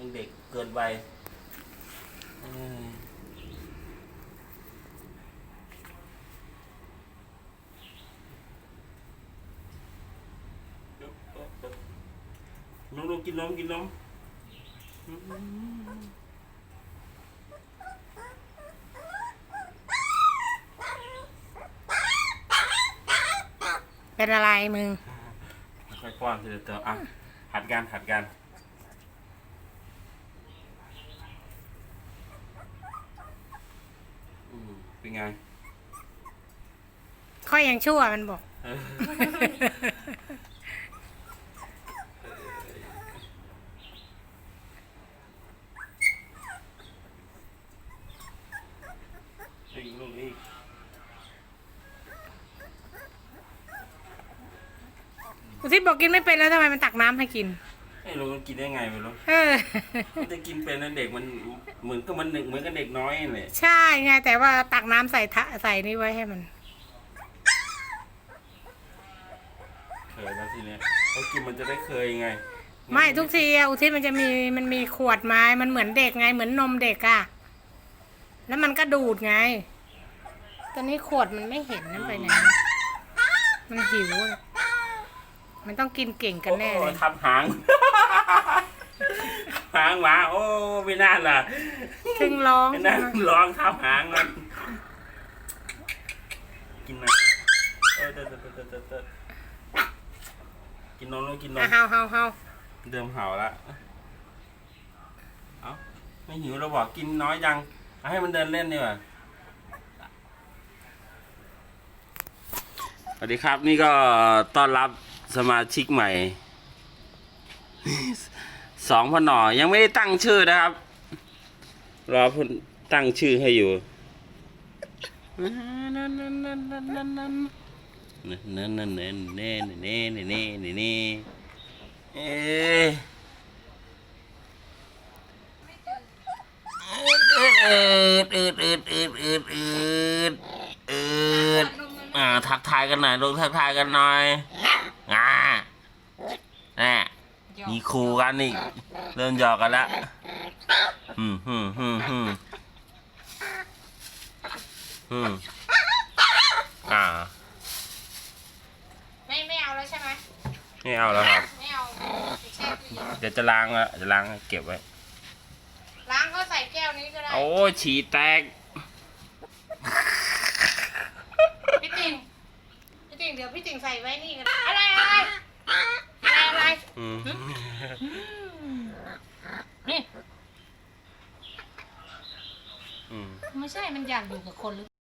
ยังเด็กเกินไปเออน้องลูกกินนมกินนมเป็นอะไรมึงค่อยๆป้อนทีละตัวอะหัดกันหัดกันอืม เป็นไง ค่อยยังชั่วมันบอกเอออีกลูกอีกอุทิศบอกกินไม่เป็นแล้วทำไมมันตักน้ำให้กิน ไอ้ลูกมันกินได้ไงไม่รู้เออมันจะกินเป็นนะเด็กมันเหมือนกับมันเด็กเหมือนกับเด็กน้อยเลยใช่ไงแต่ว่าตักน้ำใส่ทะใส่นี่ไว้ให้มัน เคยแล้วทีเนี้ยเขากินมันจะได้เคยไงไม่ทุกทีอะอุทิศมันจะมีมันมีขวดไม้มันเหมือนเด็กไงเหมือนนมเด็กอะแล้วมันก็ดูดไง ตอนนี้ขวดมันไม่เห็นนั่นไปไหนมันหิวอะมันต้องกินเก่งกันแน่เลโอ้ยทับหาง หางหมา โอ้ไม่น่าล่ะถึงร้องไม่ใช่น่าไหมร้องทับหางมันกินนะเออเติร์ดเติร์ดเติร์ดเติร์ดเติร์ดกินนมแล้วกินนมอะเฮาเฮาเฮาเดิมเห่าละเอ้าไม่หิวเราบอกกินน้อยยังเอาให้มันเดินเล่นดีกว่าสวัสดีครับ นี่ก็ต้อนรับสมาชิกใหม่ สองพอหน่อ ยังไม่ได้ตั้งชื่อนะครับ รอพิ่นตั้งชื่อให้อยู่นั่นนั่นนั่นนั่นนั่นนั่นนั่นนั่นนั่นเน่เน่เน่เน่เน่น่เอ๊ะอืดอืดอืดอืดอืดอืดอืดอ่าทักทายกันหน่อยลงทักทายกันหน่อยอ่าแน่ มีครูกันนี่เริ่มหยอกกันแล้วอืมอืมอืมอืมอืมอ่า ไม่ไม่เอาแล้วใช่ไหมไม่เอาแล้วครับ ไม่เอาไปแช่ตู้เย็นเดี๋ยวจะล้างแล้วจะล้างเก็บไว้ ล้างก็ใส่แก้วนี้ก็ได้ โอ้ยฉี่แตก พี่ติ่งพี่ติ่งเดี๋ยวพี่ติ่งใส่ไว้นี่กันอะไรอะไรอะไร อะไรอืมนี่อืมไม่ใช่มันอยากอยู่กับคนหรือ